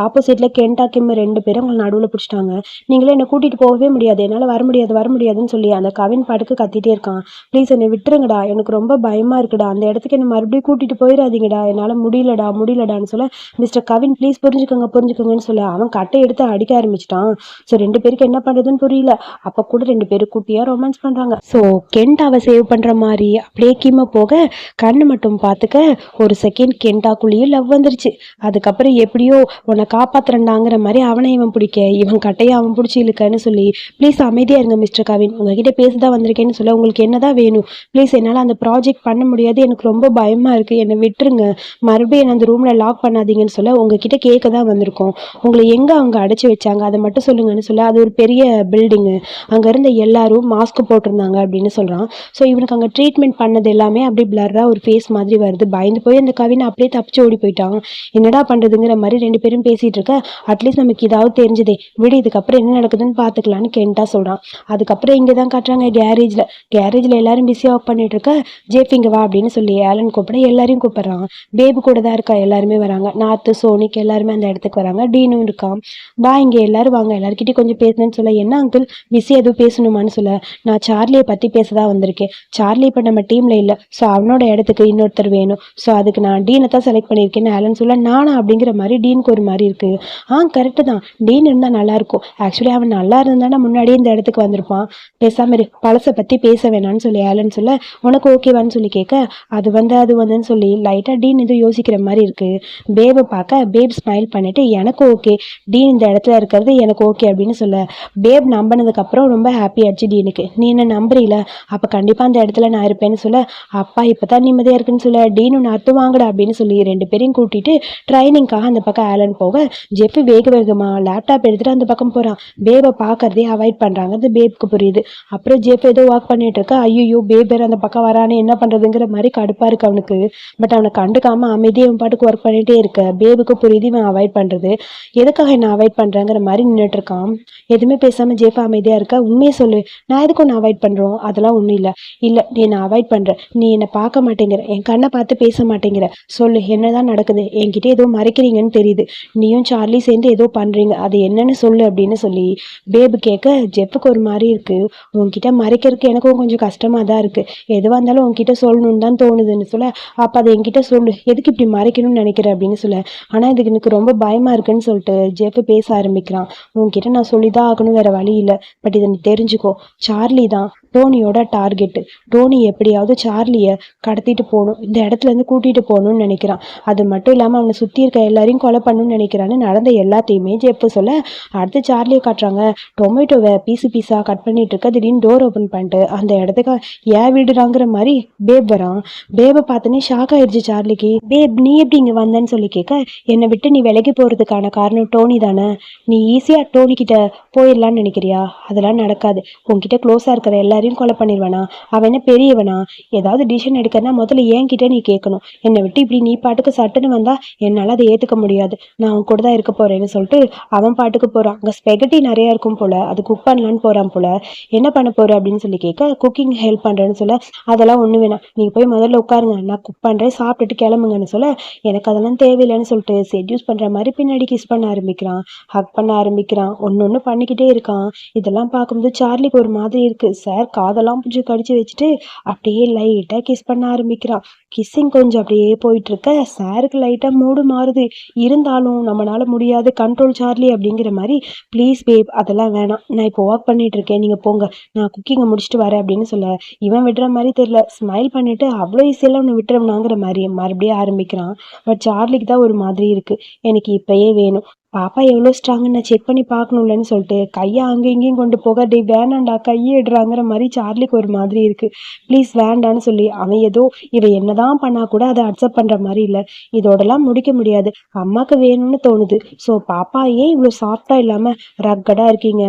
ஆப்போசிட்டில் கென்டா கிம் ரெண்டு பேரும் அவங்களை நடுவில் பிடிச்சிட்டாங்க. நீங்களே என்னை கூட்டிகிட்டு போகவே முடியாது. என்னால் வர முடியாது வர முடியாதுன்னு சொல்லி அந்த கவின் பாட்டுக்கு கத்திட்டே இருக்கான். ப்ளீஸ் என்னை விட்டுருங்கடா. எனக்கு ரொம்ப பயமாக இருக்குடா. அந்த இடத்துக்கு என்ன மறுபடியும் கூட்டிட்டு போயிடாதீங்கடா என்னால் முடியலடா முடியலடான்னு சொல்ல மிஸ்டர் கவின் ப்ளீஸ் புரிஞ்சுக்கோங்க புரிஞ்சுக்கோங்கன்னு சொல்ல அவன் கட்டை எடுத்து அடிக்க ஆரம்பிச்சிட்டான். ஸோ ரெண்டு பேருக்கு என்ன பண்ணுறதுன்னு புரியல. அப்போ கூட ரெண்டு பேரும் குட்டியாக ரொமான்ஸ் பண்ணுறாங்க ஸோ அவ சேவ் பண்ணுற மாதிரி அப்படியே கீம போக கண்ணு மட்டும் பார்த்துக்க ஒரு செகண்ட் கெண்டாக்குள்ளேயும் லவ் வந்துருச்சு. அதுக்கப்புறம் எப்படியோ உன்னை காப்பாத்துறண்டாங்கிற மாதிரி அவனை இவன் பிடிக்க இவன் கட்டையை அவன் பிடிச்சி இழுக்கன்னு சொல்லி ப்ளீஸ் அமைதியாக இருங்க மிஸ்டர் கவின். உங்ககிட்ட பேச தான் வந்திருக்கேன்னு சொல்ல உங்களுக்கு என்னதான் வேணும்? ப்ளீஸ் என்னால் அந்த ப்ராஜெக்ட் பண்ண முடியாது. எனக்கு ரொம்ப பயமாக இருக்குது என்னை விட்டுருங்க. மறுபடியும் என்னை அந்த ரூமில் லாக் பண்ணாதீங்கன்னு சொல்ல உங்ககிட்ட கேட்க தான் வந்திருக்கோம். உங்களை எங்கே அவங்க அடைச்சி வச்சாங்க? அதை மட்டும் சொல்லுங்கன்னு சொல்ல அது ஒரு பெரிய பில்டிங்கு அங்கே இருந்த எல்லாரும் மாஸ்க் போட்டிருந்தாங்க அப்படின்னு சொல்கிறான் ஸோ இவனுக்கு அங்கே ட்ரீட்மெண்ட் பண்ணது எல்லாமே அப்படியே பிளர்ராக ஒரு ஃபேஸ் மாதிரி வருது. பயந்து போய் அந்த கவினை அப்படியே தப்பிச்சு ஓடி போயிட்டான். என்னடா பண்ணுறதுங்கிற மாதிரி ரெண்டு பேரும் பேசிகிட்டு இருக்க அட்லீஸ்ட் நமக்கு இதாவது தெரிஞ்சதே. விடு இதுக்கப்புறம் என்ன நடக்குதுன்னு பார்த்துக்கலான்னு கென்ட்டா சொல்கிறான் அதுக்கப்புறம் இங்கே தான் காட்டுறாங்க கேரேஜில் கேரேஜில் எல்லாரும் பிஸியாக ஒர்க் பண்ணிட்டு இருக்க ஜேப் இங்கே வா அப்படின்னு சொல்லி ஏலன் கூப்பிட. எல்லாரையும் கூப்பிட்றான். பேபி கூட தான் இருக்கா? எல்லாருமே வராங்க. நாத்து சோனிக் எல்லாருமே அந்த இடத்துக்கு வராங்க. டீனும் இருக்கான். பா இங்கே எல்லாரும் வாங்க. எல்லாருக்கிட்டையும் கொஞ்சம் பேசணும்னு சொல்ல. என்ன அங்கிள் பிஸி எதுவும் பேசணுமான்னு சொல்ல. நான் சார்லியை பற்றி பேச தான் வந்திருக்கேன். சார்லி இப்போ நம்ம டீமில் இல்லை. ஸோ அவனோட இடத்துக்கு இன்னொருத்தர் வேணும். ஸோ அதுக்கு நான் டீனை தான் செலக்ட் பண்ணியிருக்கேன்னு ஆலன் சொல்ல நானா? அப்படிங்கிற மாதிரி டீனுக்கு ஒரு மாதிரி இருக்குது ஆ கரெக்டு தான். டீன் இருந்தால் நல்லாயிருக்கும் ஆக்சுவலி அவன் நல்லா இருந்தானா முன்னாடியே இந்த இடத்துக்கு வந்திருப்பான். பேசாம பழசை பற்றி பேச வேணாம்னு சொல்லி ஆலன் சொல்ல. உனக்கு ஓகேவான்னு சொல்லி கேட்க அது வந்து அது வந்துன்னு சொல்லி லைட்டாக டீன் இது யோசிக்கிற மாதிரி இருக்குது பேபை பார்க்க பேப் ஸ்மைல் பண்ணிட்டு எனக்கு ஓகே டீன் இந்த இடத்துல இருக்கிறது எனக்கு ஓகே அப்படின்னு சொல்ல. பேப் நம்பினதுக்கப்புறம் ரொம்ப ஹாப்பி ஆச்சு டீனுக்கு. நீ என்ன நம்புறீல? அப்போ கண்டிப்பாக அந்த இடத்துல நான் இருப்பேன்னு சொல்ல. அப்பா இப்போ தான் நிம்மதியாக இருக்குன்னு சொல்ல. டீனு அர்த்தம் வாங்கடா அப்படின்னு சொல்லி ரெண்டு பேரையும் கூட்டிட்டு ட்ரைனிங்காக அந்த பக்கம் ஆலன் போக ஜெஃப் வேக வேகமாக லேப்டாப் எடுத்துகிட்டு அந்த பக்கம் போகிறான் பேபை பார்க்கறதே அவாய்ட் பண்ணுறாங்கிறது பேப்க்கு புரியுது. அப்புறம் ஜெஃப் ஏதோ ஒர்க் பண்ணிட்டு இருக்கா. ஐயோ பேப் அந்த பக்கம் வரானே என்ன பண்ணுறதுங்கிற மாதிரி கடுப்பாக இருக்கு அவனுக்கு. பட் அவனை கண்டுக்காம அமைதியாக அவன் பாட்டுக்கு ஒர்க் பண்ணிட்டே இருக்க. பேபுக்கு புரியுது இவன் அவாய்ட் பண்ணுறது எதுக்காக என்ன அவாய்ட் பண்ணுறாங்கிற மாதிரி நின்றுட்டுருக்கான் எதுவுமே பேசாமல் ஜேஃபா அமைதியாக இருக்க? உண்மையை சொல்லு. நான் எதுக்கு ஒன்று அவாய்ட் பண்ணுறோம் அதெல்லாம் ஒன்றும் இல்லை. இல்லை நீ என்னை அவாய்ட் பண்ணுற நீ என்னை பார்க்க மாட்டேங்கிற. என் கண்ணை பார்த்து பேச மாட்டேங்கிற. சொல்லு என்னதான் நடக்குது? என்கிட்ட ஏதோ மறைக்கிறீங்கன்னு தெரியுது. நீயும் சார்லி சேர்ந்து ஏதோ பண்ணுறீங்க அது என்னன்னு சொல்லு அப்படின்னு சொல்லி பேபு கேட்க ஜெப்புக்கு ஒரு மாதிரி இருக்கு. உன்கிட்ட மறைக்கிறதுக்கு எனக்கும் கொஞ்சம் கஷ்டமாக தான் இருக்கு. எதுவாக இருந்தாலும் உன்கிட்ட சொல்லணும்னு தான் தோணுதுன்னு சொல்ல அப்போ அதை என்கிட்ட சொல்லு. எதுக்கு இப்படி மறைக்கணும்னு நினைக்கிற? அப்படின்னு சொல்ல. ஆனால் இதுக்கு எனக்கு ரொம்ப பயமாக இருக்குன்னு சொல்லிட்டு ஜெப்பு பேச ஆரம்பிக்கிறான். உன்கிட்ட நான் சொல்லி தான் ஆகணும் வேற வழி இல்லை. பட் இதை நீ தெரிஞ்சுக்கோ. சார்லி தான் டோனியோட டார்கெட்டு. டோனி எப்படியாவது சார்லியை கடத்திட்டு போகணும். இந்த இடத்துல இருந்து கூட்டிட்டு போகணும்னு நினைக்கிறான். அது மட்டும் இல்லாமல் அவனை சுற்றி இருக்க எல்லாரையும் கொலை பண்ணணும்னு நினைக்கிறான்னு நடந்த எல்லாத்தையுமே ஜெப்பு சொல்ல அடுத்து சார்லியை காட்டுறாங்க. டொமேட்டோவை பீஸு பீஸாக கட் பண்ணிட்டு இருக்க திடீர்னு டோர் ஓப்பன் பண்ணிட்டு அந்த இடத்துக்கு ஏன் வீடுறாங்கிற மாதிரி பேப் வரான். பேபை பார்த்தோன்னே ஷாக் ஆயிடுச்சு சார்லிக்கு. பேப் நீ எப்படி இங்கே வந்தேன்னு சொல்லி கேட்க என்னை விட்டு நீ விலகி போகிறதுக்கான காரணம் டோனி தானே. நீ ஈஸியாக டோனி கிட்ட போயிடலான்னு நினைக்கிறியா? அதெல்லாம் நடக்காது. உன்கிட்ட க்ளோஸாக இருக்கிற எல்லாரையும் கொலை பண்ணிடுவானா அவன் என்ன பெரியவனா? ஏதாவது டிசிஷன் எடுக்கிறனா முதல்ல என்கிட்ட நீ கேட்கணும். என்னை விட்டு இப்படி நீ பாட்டுக்கு சட்டுன்னு வந்தா என்னால் அதை ஏற்றுக்க முடியாது. நான் அவன் கூட தான் இருக்க போறேன்னு சொல்லிட்டு அவன் பாட்டுக்கு போகிறான் அங்கே ஸ்பெகட்டி நிறையா இருக்கும் போல. அது குக் பண்ணலான்னு போகிறான் போல. என்ன பண்ண போற அப்படின்னு சொல்லி கேட்க குக்கிங் ஹெல்ப் பண்ணுறேன்னு சொல்ல. அதெல்லாம் ஒன்று வேணாம். நீங்கள் போய் முதல்ல உட்காருங்க நான் குக் பண்ணுறேன் சாப்பிட்டுட்டு கிளம்புங்கன்னு சொல்ல எனக்கு அதெல்லாம் தேவையில்லைன்னு சொல்லிட்டு செட்யூஸ் பண்ணுற மாதிரி பின்னாடி கிஸ் பண்ண ஆரம்பிக்கிறான். ஹக் பண்ண ஆரம்பிக்கிறான் ஒன்று ஒன்று பண்ணிக்கிட்டே இருக்கான். இதெல்லாம் பார்க்கும்போது சார்லிக்கு ஒரு மாதிரி இருக்கு. சார் காதெல்லாம் பிடிச்சி கடிச்சு வச்சுட்டு அப்படியே லைட்டாக கிஸ் பண்ண ஆரம்பிக்கிறான். கிஸ்ஸிங் கொஞ்சம் அப்படியே போயிட்டுருக்க. சாருக்கு லைட்டாக மூடு மாறுது. இருந்தாலும் நம்மளால முடியாது. கண்ட்ரோல் சார்லி அப்படிங்கிற மாதிரி ப்ளீஸ் பேப் அதெல்லாம் வேணாம். நான் இப்போ ஒர்க் பண்ணிட்டு இருக்கேன். நீங்க போங்க. நான் குக்கிங்கை முடிச்சுட்டு வரேன் அப்படின்னு சொல்ல. இவன் விடுற மாதிரி தெரியல. ஸ்மைல் பண்ணிட்டு அவ்வளோ ஈஸியெல்லாம் ஒன்று விட்டுறவனாங்கிற மாதிரி மறுபடியும் ஆரம்பிக்கிறான். பட் சார்லிக்கு தான் ஒரு மாதிரி இருக்கு. எனக்கு இப்பயே வேணும். பாப்பா எவ்வளோ ஸ்ட்ராங்குன்னு நான் செக் பண்ணி பார்க்கணும்லன்னு சொல்லிட்டு கையை அங்கே இங்கேயும் கொண்டு போக டே வேணாண்டா கையை இடுறாங்கிற மாதிரி சார்லிக்கு ஒரு மாதிரி இருக்கு. ப்ளீஸ் வேண்டான்னு சொல்லி அவன் ஏதோ இவன் என்னதான் பண்ணா கூட அதை அக்செப்ட் பண்ற மாதிரி இல்லை. இதோடலாம் முடிக்க முடியாது. அம்மாவுக்கு வேணும்னு தோணுது. ஸோ பாப்பா ஏன் இவ்வளோ சாஃப்டாக இல்லாம ரக்கடா இருக்கீங்க?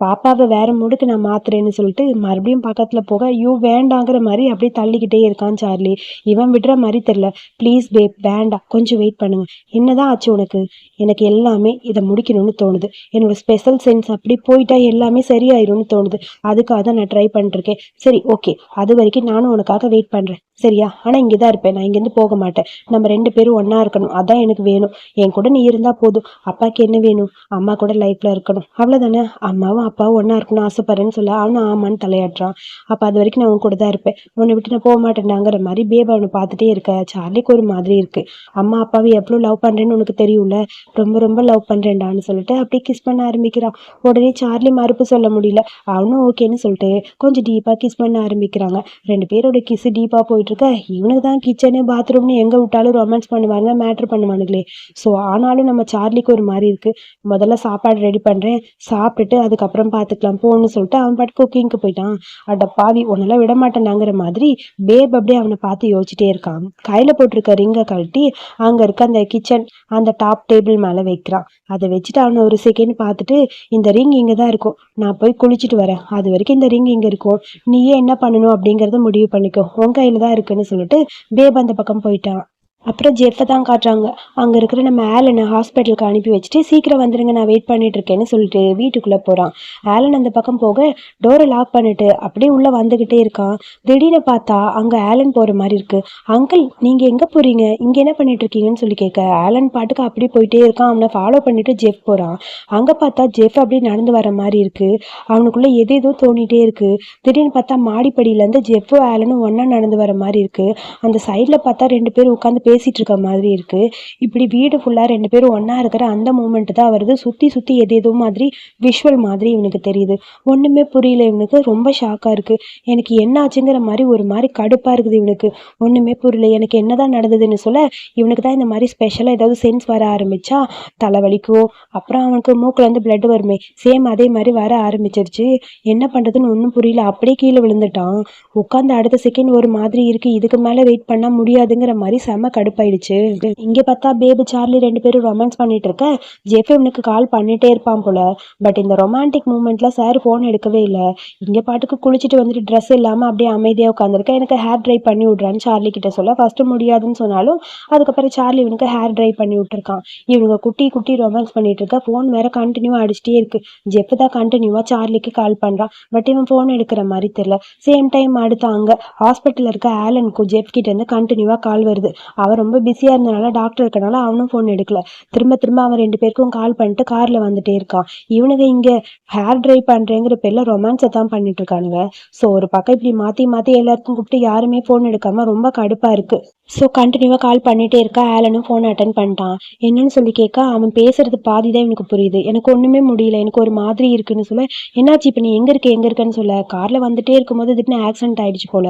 பாப்பாவை வேற மூடுக்கு நான் மாத்துறேன்னு சொல்லிட்டு மறுபடியும் பக்கத்துல போக ஐயோ வேண்டாங்கிற மாதிரி அப்படியே தள்ளிக்கிட்டே இருக்கான் சார்லி. இவன் விடுற மாதிரி தெரியல. ப்ளீஸ் பேப் வேண்டாம். கொஞ்சம் வெயிட் பண்ணுங்க. என்னதான் ஆச்சு உனக்கு? எனக்கு எல்லாமே இதை முடிக்கணும்னு தோணுது. என்னோட ஸ்பெஷல் சென்ஸ் அப்படி போயிட்டா எல்லாமே சரியாயிரும்னு தோணுது. அதுக்காக தான் நான் ட்ரை பண்ணிருக்கேன் சரி ஓகே அது வரைக்கும் நானும் உனக்காக வெயிட் பண்றேன். சரியா? ஆனால் இங்கே தான் இருப்பேன். நான் இங்கேருந்து போக மாட்டேன். நம்ம ரெண்டு பேரும் ஒன்றா இருக்கணும். அதான் எனக்கு வேணும். என் கூட நீ இருந்தால் போதும். அப்பாவுக்கு என்ன வேணும்? அம்மா கூட லைஃப்பில் இருக்கணும். அவ்வளோதானே அம்மாவும் அப்பாவும் ஒன்றா இருக்கணும் ஆசைப்படுறேன்னு சொல்ல அவனும் ஆமான்னு தலையாடுறான் அப்போ அது வரைக்கும் நான் உன் கூட தான் இருப்பேன். உன்னை விட்டு நான் போக மாட்டேனாங்கிற மாதிரி பேபா அவனை பார்த்துட்டே இருக்க. சார்லிக்கு ஒரு மாதிரி இருக்குது அம்மா அப்பாவை எவ்வளோ லவ் பண்ணுறேன்னு உனக்கு தெரியும்ல? ரொம்ப ரொம்ப லவ் பண்ணுறேன்டான்னு சொல்லிட்டு அப்படியே கிஸ் பண்ண ஆரம்பிக்கிறான். உடனே சார்லி மறுப்பு சொல்ல முடியல. அவனும் ஓகேன்னு சொல்லிட்டு கொஞ்சம் டீப்பாக கிஸ் பண்ண ஆரம்பிக்கிறாங்க. ரெண்டு பேரோட கிஸ் டீப்பாக போயிட்டு இருக்க இவனுக்கு தான் கிச்சனு பாத்ரூம்னு எங்க விட்டாலும் ரொமான்ஸ் பண்ணுவாங்க மேட்ரு பண்ணுவானுங்களே. ஸோ ஆனாலும் நம்ம சார்லிக்கு ஒரு மாதிரி இருக்கு. முதல்ல சாப்பாடு ரெடி பண்றேன். சாப்பிட்டுட்டு அதுக்கப்புறம் பார்த்துக்கலாம் போன்னு சொல்லிட்டு அவன் பாட்டு குக்கிங்க்கு போயிட்டான். அட பாவி உன்னெல்லாம் விட மாட்டேனாங்கிற மாதிரி பேப் அப்படியே அவனை பார்த்து யோசிச்சுட்டே இருக்கான். கையில் போட்டிருக்க ரிங்கை கழட்டி அங்கே இருக்க அந்த கிச்சன் அந்த டாப் டேபிள் மேலே வைக்கிறான். அதை வச்சுட்டு அவனை ஒரு செகண்ட் பார்த்துட்டு இந்த ரிங் இங்கே தான் இருக்கும். நான் போய் குளிச்சுட்டு வரேன். அது வரைக்கும் இந்த ரிங் இங்கே இருக்கும். நீயே என்ன பண்ணணும்? அப்படிங்கிறத முடிவு பண்ணிக்கோ. உன் கையில் தான் இருக்குன்னு சொல்லிட்டு பேபா அந்த பக்கம் போயிட்டான். அப்புறம் ஜெஃப்பை தான் காட்டுறாங்க. அங்கே இருக்கிற நம்ம ஆலனை ஹாஸ்பிட்டலுக்கு அனுப்பி வச்சுட்டு சீக்கிரம் வந்துருங்க நான் வெயிட் பண்ணிட்டு இருக்கேன்னு சொல்லிட்டு வீட்டுக்குள்ளே போகிறான் ஆலன் அந்த பக்கம் போக டோரை லாக் பண்ணிட்டு அப்படியே உள்ளே வந்துக்கிட்டே இருக்கான். திடீர்னு பார்த்தா அங்கே ஆலன் போகிற மாதிரி இருக்கு. அங்கிள் நீங்கள் எங்கே போகிறீங்க இங்கே என்ன பண்ணிட்டு இருக்கீங்கன்னு சொல்லி கேட்க ஆலன் பாட்டுக்கு அப்படியே போயிட்டே இருக்கான். அவனை ஃபாலோ பண்ணிட்டு ஜெஃப் போகிறான் அங்கே பார்த்தா ஜெஃப் அப்படியே நடந்து வர மாதிரி இருக்கு. அவனுக்குள்ள எது ஏதோ தோணிட்டே இருக்கு. திடீர்னு பார்த்தா மாடிப்படியிலேருந்து ஜெஃப்பும் ஆலனும் ஒன்றா நடந்து வர மாதிரி இருக்கு. அந்த சைடில் பார்த்தா ரெண்டு பேரும் உட்காந்து பேசிட்டு இருக்க மாதிரி இருக்கு. இப்படி வீடு ஃபுல்லாக ரெண்டு பேரும் ஒன்றா இருக்கிற அந்த மூமெண்ட் தான் வருது. சுற்றி சுற்றி எது எதோ மாதிரி விஷுவல் மாதிரி இவனுக்கு தெரியுது. ஒன்றுமே புரியல இவனுக்கு. ரொம்ப ஷாக்காக இருக்கு. எனக்கு என்ன ஆச்சுங்கிற மாதிரி ஒரு மாதிரி கடுப்பாக இருக்குது இவனுக்கு. ஒன்றுமே புரியல. எனக்கு என்னதான் நடந்ததுன்னு சொல்ல இவனுக்கு தான் இந்த மாதிரி ஸ்பெஷலாக ஏதாவது சென்ஸ் வர ஆரம்பிச்சா தலைவலிக்கும் அப்புறம் அவனுக்கு மூக்கில் வந்து பிளட் வருமே. சேம் அதே மாதிரி வர ஆரம்பிச்சிருச்சு. என்ன பண்ணுறதுன்னு ஒன்றும் புரியல. அப்படியே கீழே விழுந்துட்டான். உட்காந்து அடுத்த செகண்ட் ஒரு மாதிரி இருக்கு. இதுக்கு மேலே வெயிட் பண்ண முடியாதுங்கிற மாதிரி செம கடுப்பாயிடுச்சு. இங்கே பார்த்தா பேபு சார்லி ரெண்டு பேரும் ரொமான்ஸ் பண்ணிட்டு இருக்க ஜெஃப் இவனுக்கு கால் பண்ணிட்டே இருப்பான் போல. பட் இந்த ரொமான்டிக் மூமெண்ட்ல சார் ஃபோன் எடுக்கவே இல்லை. இங்கே பாட்டுக்கு குளிச்சுட்டு வந்துட்டு ட்ரெஸ் இல்லாமல் அப்படியே அமைதியாக உட்காந்துருக்கேன் எனக்கு ஹேர் ட்ரை பண்ணி விட்றான்னு சார்லி கிட்ட சொல்ல. ஃபர்ஸ்ட் முடியாதுன்னு சொன்னாலும் அதுக்கப்புறம் சார்லி இவனுக்கு ஹேர் ட்ரை பண்ணி விட்டுருக்கான். இவனுங்க குட்டி குட்டி ரொமான்ஸ் பண்ணிட்டு இருக்க ஃபோன் வேற கண்டினியூவாக அடிச்சிட்டே இருக்கு. ஜெஃப் தான் கண்டினியூவா சார்லிக்கு கால் பண்றான். பட் இவன் ஃபோன் எடுக்கிற மாதிரி தெரியல. சேம் டைம் அடுத்து அங்க ஹாஸ்பிட்டல்ல இருக்க ஆலனுக்கும் ஜெஃப் கிட்ட இருந்து கண்டினியூவா கால் வருது. அவன் ரொம்ப பிஸியா இருந்தனால டாக்டர் இருக்கனால அவனும் ஃபோன் எடுக்கல. திரும்ப திரும்ப அவன் ரெண்டு பேருக்கும் கால் பண்ணிட்டு கார்ல வந்துட்டே இருக்கான். இவனுங்க இங்க ஹேர் ட்ரை பண்றேங்கிற பேர்ல ரொமான்ஸை தான் பண்ணிட்டு இருக்கானுங்க. ஸோ ஒரு பக்கம் இப்படி மாத்தி மாத்தி எல்லாருக்கும் கூப்பிட்டு யாருமே ஃபோன் எடுக்காம ரொம்ப கடுப்பா இருக்கு. ஸோ கண்டினியூவாக கால் பண்ணிட்டே இருக்கா. ஆலனும் ஃபோன் அட்டன் பண்ணிட்டான். என்னன்னு சொல்லி கேட்க அவன் பேசுறது பாதி தான் எனக்கு புரியுது. எனக்கு ஒன்றுமே முடியல. எனக்கு ஒரு மாதிரி இருக்குன்னு சொல்ல என்னாச்சு? இப்போ நீ எங்கே இருக்க? எங்கே இருக்கன்னு சொல்ல. காரில் வந்துட்டே இருக்கும்போது திடீர்னு ஆக்சிடென்ட் ஆயிடுச்சு போல.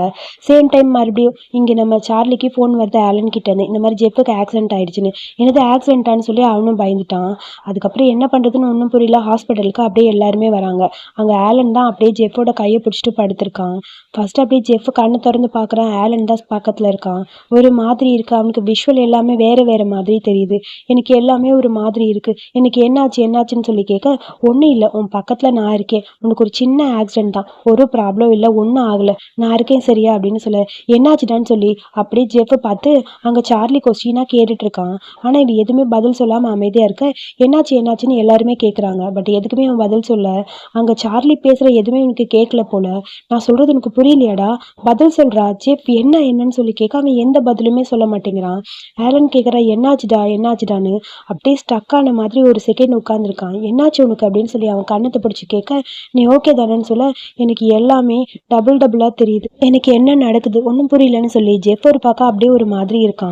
சேம் டைம் மறுபடியும் இங்கே நம்ம சார்லிக்கு ஃபோன் வருது ஆலன் கிட்ட. இருந்து இந்த மாதிரி ஜெப்புக்கு ஆக்சிடென்ட் ஆயிடுச்சுன்னு. என்னது ஆக்சிடென்ட்டான்னு சொல்லி அவனும் பயந்துட்டான். அதுக்கப்புறம் என்ன பண்ணுறதுன்னு ஒன்றும் புரியல. ஹாஸ்பிட்டலுக்கு அப்படியே எல்லாருமே வராங்க. அங்கே ஆலன் தான் அப்படியே ஜெஃபோட கையை பிடிச்சிட்டு படுத்திருக்கான். ஃபர்ஸ்ட் அப்படியே ஜெஃப் கண்ணை திறந்து பார்க்குறான். ஆலன் தான் பக்கத்தில் இருக்கான். ஒரு மாதிரி இருக்கு. அவனுக்கு விஷுவல் எல்லாமே வேற வேற மாதிரி தெரியுது. எனக்கு எல்லாமே ஒரு மாதிரி இருக்கு. எனக்கு என்னாச்சு என்னாச்சுன்னு சொல்லி கேட்க ஒன்றும் இல்லை. உன் பக்கத்தில் நான் இருக்கேன். உனக்கு ஒரு சின்ன ஆக்சிடென்ட் தான். ஒரு ப்ராப்ளம் இல்லை. ஒன்றும் ஆகலை. நான் இருக்கேன் சரியா? அப்படின்னு சொல்ல. என்னாச்சுடான்னு சொல்லி. அப்படியே ஜெஃப் பார்த்து அங்கே அங்கே சார்லி கொஸ்டினாக கேட்டுட்டு இருக்கான் ஆனால் இவன் எதுவுமே பதில் சொல்லாமல் அமைதியாக இருக்க? என்னாச்சு என்னாச்சுன்னு எல்லாருமே கேட்குறாங்க பட் எதுக்குமே அவன் பதில் சொல்ல. அங்கே சார்லி பேசுகிற எதுவுமே எனக்கு கேட்கல போல. நான் சொல்கிறது எனக்கு புரியலையாடா? பதில் சொல்கிறா ஜெஃப் என்ன என்னன்னு சொல்லி கேட்க அவன் எந்த பதிலுமே சொல்ல மாட்டேங்கிறான். ஆலன் கேட்குறா என்னாச்சுடா என்னாச்சுடான்னு? அப்படியே ஸ்டக் ஆன மாதிரி ஒரு செகண்ட் உட்காந்துருக்கான் என்னாச்சு உனக்கு? அப்படின்னு சொல்லி அவன் கண்ணத்தை பிடிச்சி கேட்க நீ ஓகே தானேன்னு சொல்ல? எனக்கு எல்லாமே டபுள் டபுளாக தெரியுது. எனக்கு என்ன நடக்குது? ஒன்றும் புரியலன்னு சொல்லி ஜெஃப் ஒரு பக்கம் அப்படியே ஒரு மாதிரி இருக்கான்.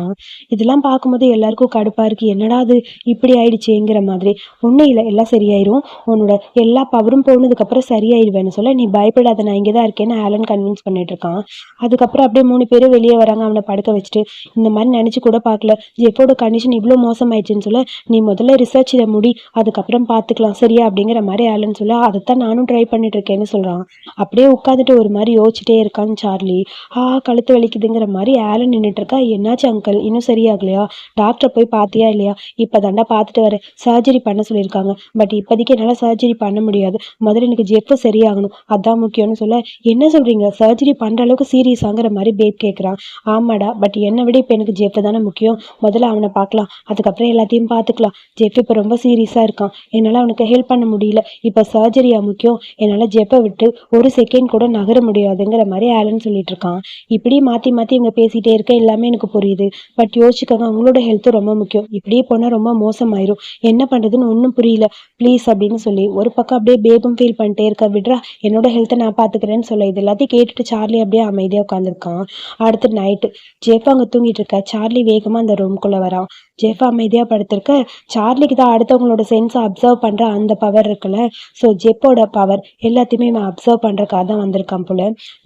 இதெல்லாம் பார்க்கும்போது எல்லாருக்கும் கடுப்பாக இருக்குது என்னடா அது இப்படி ஆயிடுச்சேங்கிற மாதிரி. ஒன்றும் இல்லை எல்லாம் சரியாயிரும். உன்னோட எல்லா பவரும் போனதுக்கப்புறம் சரியாயிடுவேன்னு சொல்ல நீ பயப்படாத நான் இங்கே தான் இருக்கேன்னு ஆலன் கன்வின்ஸ் பண்ணிட்டு இருக்கான் அதுக்கப்புறம் அப்படியே மூணு பேரும் வெளியே வராங்க அவனை படுக்க வச்சுட்டு. இந்த மாதிரி நினச்சி கூட பார்க்கல. ஜெஃபோட கண்டிஷன் இவ்வளோ மோசமாயிடுச்சுன்னு சொல்ல நீ முதல்ல ரிசர்ச் இதை முடி அதுக்கப்புறம் பார்த்துக்கலாம் சரியா? அப்படிங்கிற மாதிரி ஆலன் சொல்ல அதைத்தான் நானும் ட்ரை பண்ணிட்டு இருக்கேன்னு சொல்கிறான் அப்படியே உட்காந்துட்டு ஒரு மாதிரி யோசிச்சுட்டே இருக்கான் சார்லி. ஆ கழுத்து வலிக்குதுங்கிற மாதிரி ஆலன் நின்றுட்டு இருக்கா என்னாச்சு அங்கிள் இன்னும் சரியாகலையா டாக்டரை போய் பார்த்தியா இல்லையா? இப்போ தாண்டா பார்த்துட்டு வரேன். சர்ஜரி பண்ண சொல்லியிருக்காங்க. பட் இப்போதைக்கு என்னால் சர்ஜரி பண்ண முடியாது. முதல்ல எனக்கு ஜெப்பு சரியாகணும். அதான் முக்கியம்னு சொல்ல என்ன சொல்கிறீங்க சர்ஜரி பண்ணுற அளவுக்கு சீரியஸாங்கிற மாதிரி பேப் கேட்குறான் ஆமாடா பட் என்னை விட இப்போ எனக்கு ஜெப்பு தானே முக்கியம். முதல்ல அவனை பார்க்கலாம். அதுக்கப்புறம் எல்லாத்தையும் பார்த்துக்கலாம் ஜெப் இப்போ ரொம்ப சீரியஸாக இருக்கான். என்னால் அவனுக்கு ஹெல்ப் பண்ண முடியல. இப்போ சர்ஜரியா முக்கியம்? என்னால் ஜெப்பை விட்டு ஒரு செகண்ட் கூட நகர முடியாதுங்கிற மாதிரி ஆலன் சொல்லிட்டு இருக்கான். இப்படி மாற்றி மாற்றி இவங்க பேசிகிட்டே இருக்க எல்லாமே எனக்கு புரியுது. பட் யோசிச்சுக்கோங்க அவங்களோட ஹெல்த்தும் ரொம்ப முக்கியம். இப்படியே போனால் ரொம்ப மோசமாயிரும். என்ன பண்ணுறதுன்னு ஒன்றும் புரியல. ப்ளீஸ் அப்படின்னு சொல்லி ஒரு பக்கம் அப்படியே பேபும் ஃபீல் பண்ணிட்டே இருக்க. விட்றா என்னோட ஹெல்த்தை நான் பார்த்துக்கிறேன்னு சொல்ல. இது எல்லாத்தையும் கேட்டுட்டு சார்லி அப்படியே அமைதியாக உட்காந்துருக்கான் அடுத்து நைட்டு ஜெஃப் அங்கே தூங்கிட்டு இருக்க. சார்லி வேகமாக அந்த ரூம்குள்ளே வரான். ஜெஃப் அமைதியாக படுத்திருக்க. சார்லிக்கு தான் அடுத்தவங்களோட சென்ஸை அப்சர்வ் பண்ணுற அந்த பவர் இருக்குல்ல. ஸோ ஜெப்போட பவர் எல்லாத்தையுமே இவன் அப்சர்வ் பண்ணுறக்காக தான் வந்திருக்கான் போல.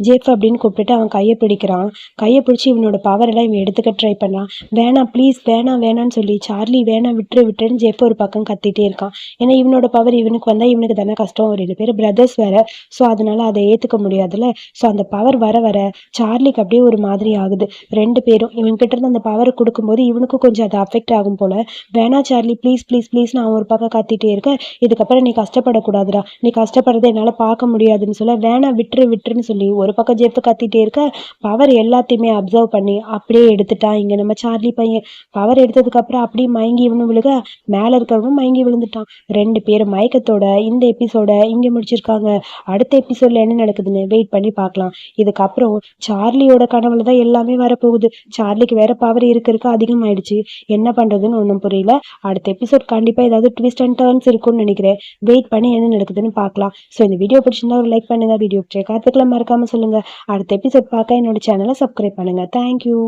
ஜெஃப் அப்படின்னு கூப்பிட்டுட்டு அவன் கையை பிடிக்கிறான். கையை பிடிச்சி இவனோட பவர் எல்லாம் இவன் எடுத்துக்க ட்ரை பண்ணான். வேணாம் ப்ளீஸ் வேணாம் வேணான்னு சொல்லி சார்லி வேணாம் விட்டுரு விட்டுருன்னு ஜெஃப் ஒரு பக்கம் கத்திட்டே இருக்கான். ஏன்னா இவனோட பவர் இவனுக்கு வந்தால் இவனுக்கு தானே கஷ்டம். ஒரு ரெண்டு பேர் பிரதர்ஸ் வேற. ஸோ அதனால அதை ஏற்றுக்க முடியாதுல்ல. ஸோ அந்த பவர் வர வர சார்லிக்கு அப்படியே ஒரு மாதிரி ஆகுது. ரெண்டு பேரும் இவன்கிட்ட இருந்து அந்த பவர் கொடுக்கும்போது இவனுக்கும் கொஞ்சம் அது அஃபெக்ட் ஆகும் போல. வேணா சார்லி ப்ளீஸ் ப்ளீஸ் ப்ளீஸ் நான் ஒரு பக்கம் கத்திட்டே இருக்கேன். இதுக்கப்புறம் நீ கஷ்டப்படக்கூடாதுடா. நீ கஷ்டப்படுறத என்னால் பார்க்க முடியாதுன்னு சொல்ல வேணா விட்டுரு விட்டுருன்னு சொல்லி ஒரு பக்கம் ஜெஃப் கத்திட்டே இருக்க பவர் எல்லாத்தையுமே அப்சர்வ் பண்ணி அப்படியே எடுத்துட்டான் இங்கே நம்ம சார்லி பையன். பவர் எடுத்ததுக்கப்புறம் அப்படியே மயங்கி இவனும் விழுக. மேலே இருக்கிறவனும் மயங்கி விழுந்துட்டான். ரெண்டு பேரும் மயக்கத்தோட இந்த எபிசோட இங்கே முடிச்சிருக்காங்க. அடுத்த எபிசோட்ல என்ன நடக்குதுன்னு வெயிட் பண்ணி பார்க்கலாம். இதுக்கப்புறம் சார்லியோட கனவுல தான் எல்லாமே வரப்போகுது. சார்லிக்கு வேற பவர் இருக்க இருக்க அதிகமாயிடுச்சு. என்ன என்ன பண்றதுன்னு ஒன்றும் புரியல. அடுத்த எபிசோட் கண்டிப்பா ஏதாவது ட்விஸ்ட் அண்ட் டர்ன்ஸ் இருக்கும்னு நினைக்கிறேன். வெயிட் பண்ணி என்ன நடக்குதுன்னு பார்க்கலாம். ஸோ இந்த வீடியோ பிடிச்சிருந்தா ஒரு லைக் பண்ணுங்க. வீடியோ கருத்துக்களை மறக்காம சொல்லுங்க. அடுத்த எபிசோட் பார்க்க என்னோட சேனலை சப்ஸ்கிரைப் பண்ணுங்க. தேங்க்யூ